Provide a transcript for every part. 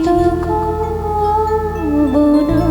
untukku bunuh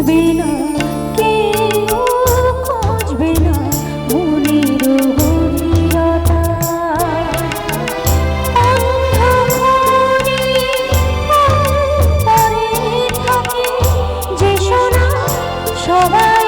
বুঝবে না কেউ খুঁজবে না মনের গভীরতা থাকে যে সোনা সবাই